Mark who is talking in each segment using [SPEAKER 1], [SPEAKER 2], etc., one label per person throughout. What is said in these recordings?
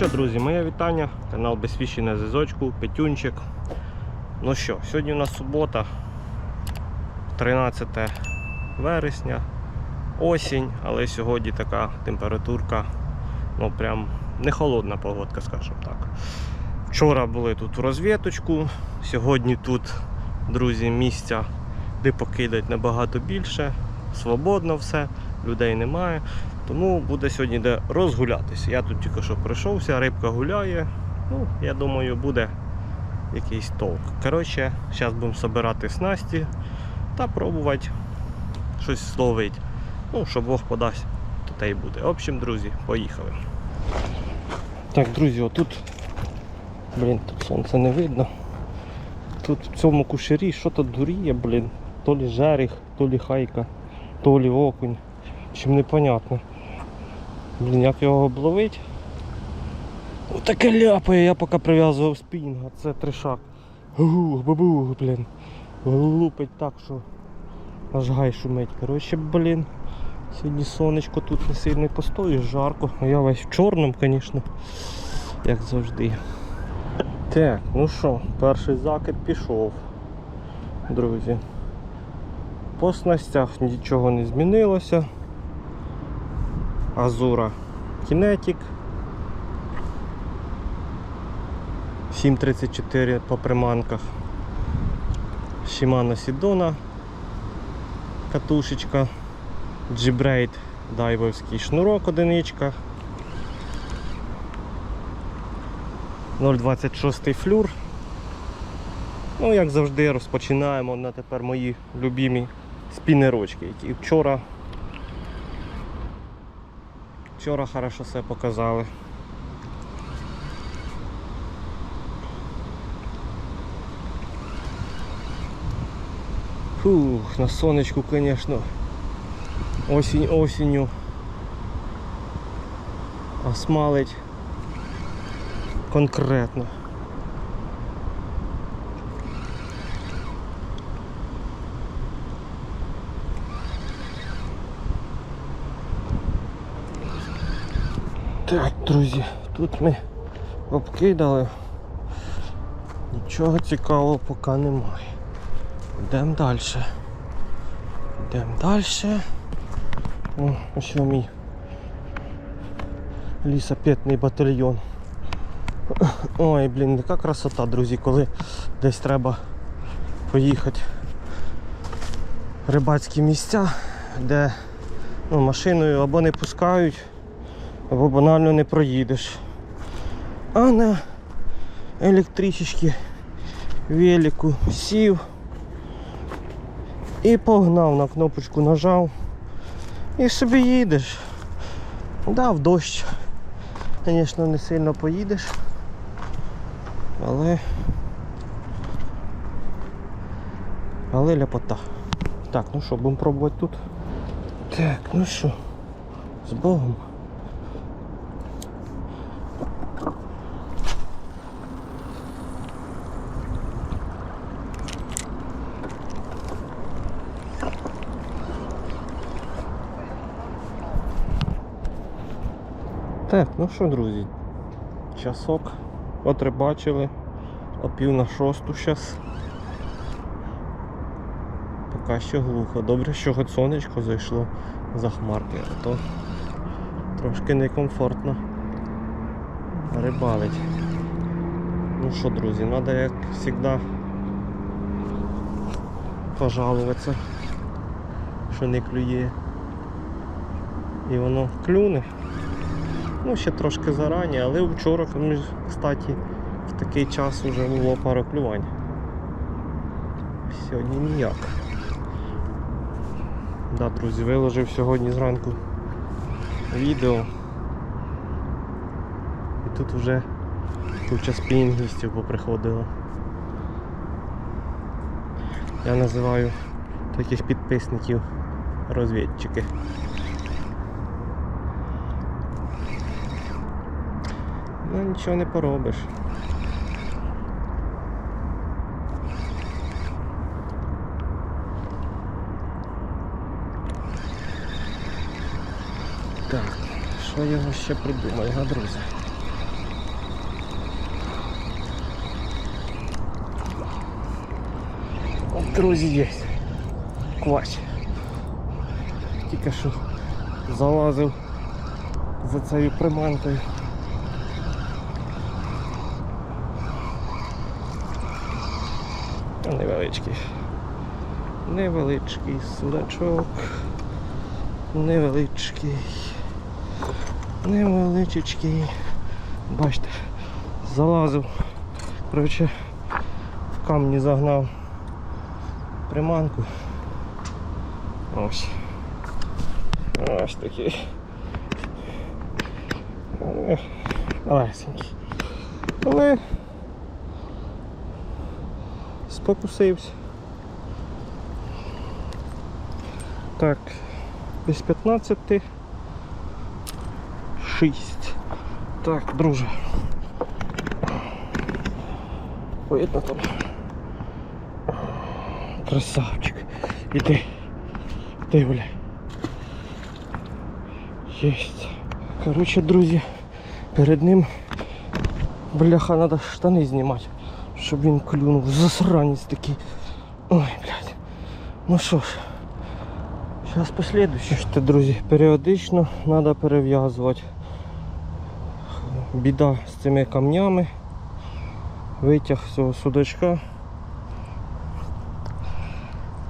[SPEAKER 1] Що, друзі, моє вітання. Канал Безсвіщий на зв'язочку, Петюнчик. Ну що, сьогодні у нас субота, 13 вересня, осінь, але сьогодні така температурка, ну прям не холодна погодка, скажімо так. Вчора були тут в розвідочку, сьогодні тут, друзі, місця, де покидати набагато більше, свободно все, людей немає. Тому буде сьогодні де розгулятися. Я тут тільки що пройшовся, рибка гуляє. Ну, я думаю, буде якийсь толк. Коротше, зараз будемо збирати снасті та пробувати щось зловити. Ну, що Бог подасть, то те й буде. В общем, друзі, поїхали. Так, друзі, отут. Блін, тут сонце не видно. Тут в цьому кушері що то дуріє, блін. То лі жеріх, то лі хайка, то лі окунь. Чим непонятно. Блін, як його обловить? Отаке ляпає, я поки прив'язував спінінг, а це тришак. Гух, бабух, блін. Лупить так, що аж гай шумить. Коротше, блін. Сьогодні сонечко тут не сильно постоїш, жарко. А я весь в чорному, звісно. Як завжди. Так, ну що, перший закид пішов, друзі. По снастях нічого не змінилося. Азура Kinetic 734 по приманках. Shimano Sidona катушечка. G-Braid дайвовський шнурок одиничка. 0,26 флюр. Ну, як завжди, розпочинаємо на тепер мої любимі спінерочки, які вчора Вчора хорошо все показали. Фух, на сонечку, конечно, осінь осінню. А смалить конкретно. Так, друзі, тут ми обкидали. Нічого цікавого поки немає. Йдемо далі. Йдемо далі. О, ось мій лісопетний батальйон. Ой, блін, яка красота, друзі, коли десь треба поїхати в рибацькі місця, де ну, машиною або не пускають, або банально не проїдеш. А на електричечки велику сів і погнав на кнопочку нажав і собі їдеш. Да, в дощ, звісно, не сильно поїдеш, але але ляпота. Так, ну що, будемо пробувати тут. Так, ну що, з Богом. Так, ну що, друзі, часок отрибачили, о пів на шосту зараз. Поки що глухо. Добре, що хоч сонечко зайшло за хмарки, а то трошки некомфортно рибалить. Ну що, друзі, треба як завжди пожалуватися, що не клює. І воно клюне. Ну, ще трошки зарані, але вчора, кстати, в такий час вже було пару клювань. Сьогодні ніяк. Да, друзі, виложив сьогодні зранку відео. І тут вже куча спінгістів поприходило. Я називаю таких підписників розвідчики. Ну нічого не поробиш. Так, що я його ще придумаю, га, друзі? О друзі, є. Квач. Тільки що залазив за цією приманкою. Невеличкий. Невеличкий судачок. Невеличкий. Невеличкий. Бачите, залазив. Коротше, в камні загнав приманку. Ось. Ось такий. Лесенький. Але спокусився. Так, без 15. 6. Так, друже. Видно там. Красавчик. Іди. Іди, бля. Єсть. Коротше, друзі, перед ним бляха треба штани знімати, щоб він клюнув. Засранець такий. Ой, блядь. Ну що ж. Зараз послідуючи. Що, друзі, періодично треба перев'язувати. Біда з цими камнями. Витяг цього судачка.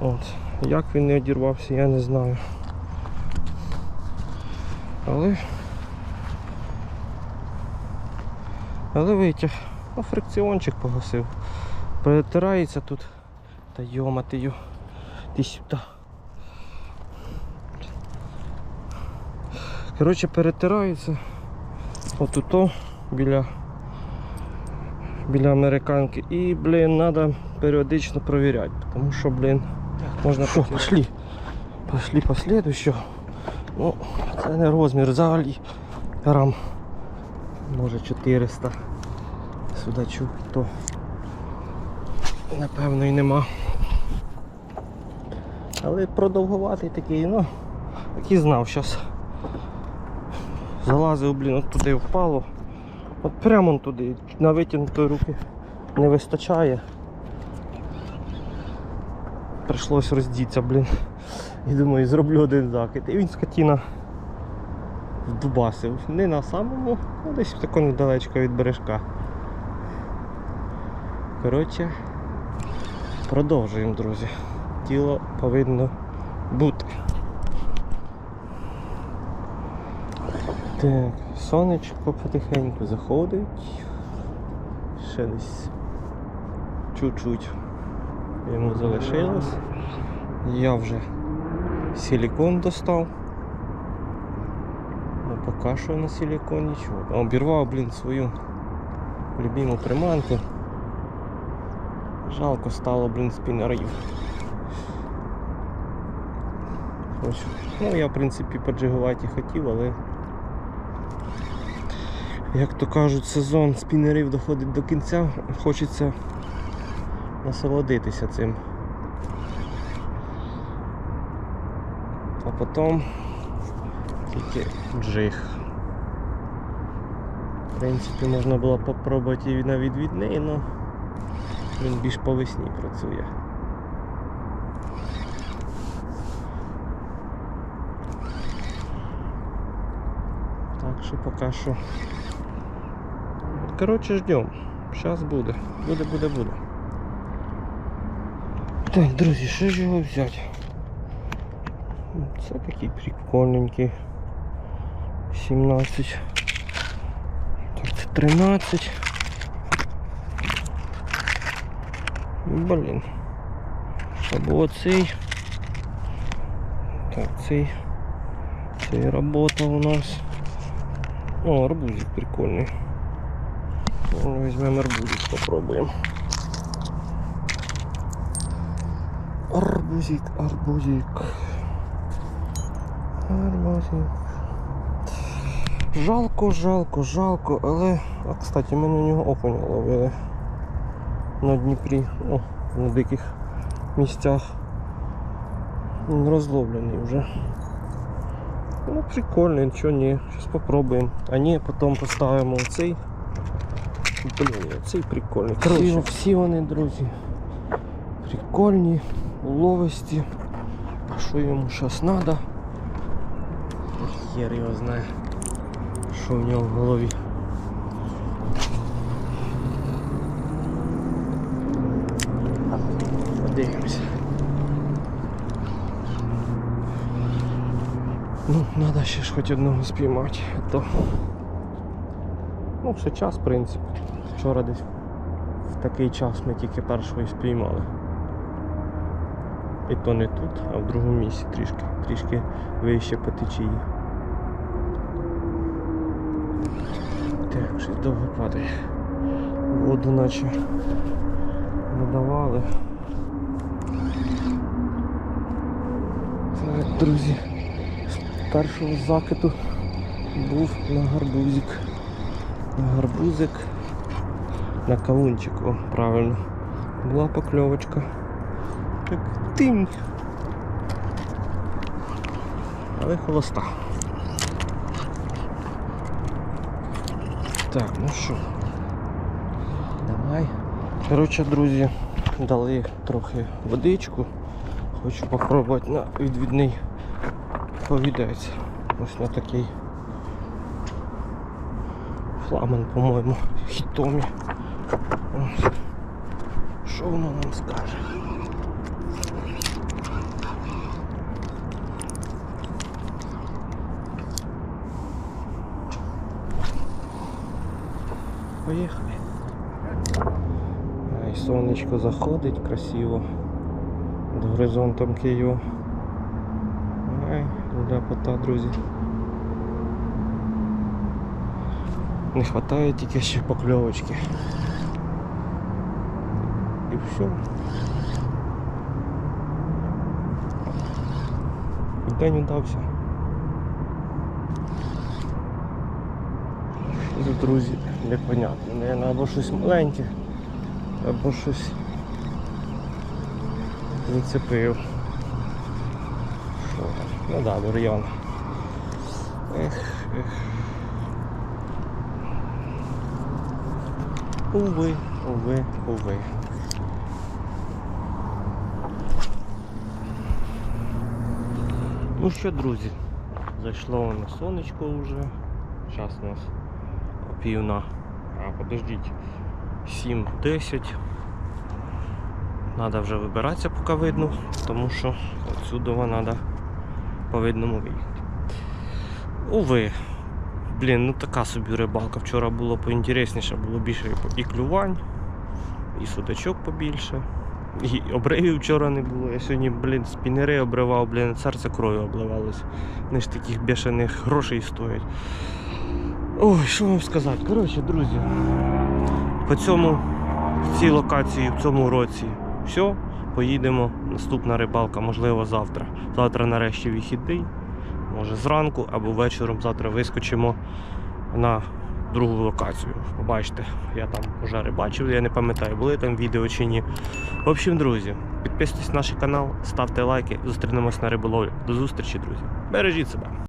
[SPEAKER 1] От. Як він не одірвався, я не знаю. Але. Але витяг. Ну, фрикціончик погасив. Перетирається тут. Та йомати йо. Ти сюди. Коротше, перетирається. Отуто біля біля американки. І, блін, треба періодично перевіряти, тому що, блін, можна Що, пошли. Пошли по слідущого. Ну, це не розмір взагалі. Грам. Може 400 судачок, то напевно і нема. Але продовгуватий такий, ну, який знав зараз. Залазив, блін, от туди впало. От прямо туди, на витягнутої руки не вистачає. Прийшлось роздітися, блін. І думаю, зроблю один закид. І він скотіна вдубасив. Не на самому, ну десь тако недалечко від бережка. Коротше, продовжуємо, друзі. Тіло повинно бути. Так, сонечко потихеньку заходить. Ще десь чуть-чуть йому залишилось. Я вже силикон достав. Ну, поки що на силикон нічого. Обірвав, блін, свою любиму приманку. Жалко стало, блін, спінерів. Ось. Ну, я, в принципі, поджигувати хотів, але як то кажуть, сезон спінерів доходить до кінця, хочеться насолодитися цим. А потім тільки джиг. В принципі, можна було попробувати і на відвідний, але він більш по весні працює. Так що поки що. Коротше, ждем. Зараз буде. Буде, буде, буде. Так, друзі, що ж його взяти? Це такий прикольненький. 17. Так, це 13. Блін. Або оцей. Так, цей. Цей работав у нас. О, арбузик прикольний. Ну, Візьмемо арбузик, попробуємо. Арбузик, арбузик. Арбузик. Жалко, жалко, жалко, але... А, кстати, ми на нього окуня ловили. На Дніпрі, ну, на диких місцях. Він розловлений вже. Ну, прикольно, нічого ні. Зараз попробуємо. А ні, потім поставимо цей. Блін, цей прикольний. Коротше, всі вони, друзі. Прикольні, уловисті. А що йому зараз треба? Хер його знає, що в нього в голові. Подивимося. Ну, треба ще ж хоч одного спіймати, то. Ну, ще час, в принципі. Вчора десь в такий час ми тільки першого і спіймали. І то не тут, а в другому місці трішки, трішки вище по течії. Так, щось довго падає. Воду наче надавали. Так, друзі, з першого закиду був на гарбузик. На гарбузик. На кавунчик, о, правильно. Була покльовочка. Так тинь. Але холоста. Так, ну що. Давай. Коротше, друзі, дали трохи водичку. Хочу попробувати на відвідний повідець. Ось на такий флагман, по-моєму, хітомі. Ось. Що воно нам скаже? Поїхали. І сонечко заходить красиво. Над горизонтом Києва. Ляпота, друзі. Не вистачає тільки ще покльовочки. І все. День удався. Що за друзі, непонятно. Наверно, або щось маленьке, або щось зацепив. Ну да, бур'ян. Ех, ех. Уви, уви, уви. Ну що, друзі, зайшло на сонечко вже. Зараз у нас пів на. А, подождіть. 7-10. Надо вже вибиратися, поки видно, тому що отсюди треба по видному виїхати. Уви. Блін, ну така собі рибалка. Вчора було поінтересніше, було більше і клювань, і судачок побільше. І обривів вчора не було. Я сьогодні, блін, спінери обривав, блін, серце кров'ю обливалось. Вони ж таких бешених грошей стоять. Ой, що вам сказати? Коротше, друзі, по цьому, в цій локації, в цьому році все. Поїдемо. Наступна рибалка, можливо, завтра. Завтра нарешті вихідний. Може зранку або вечором завтра вискочимо на другу локацію. Побачите, я там вже рибачив, я не пам'ятаю, були там відео чи ні. В общем, друзі, підписуйтесь на наш канал, ставте лайки, зустрінемось на риболовлі. До зустрічі, друзі. Бережіть себе.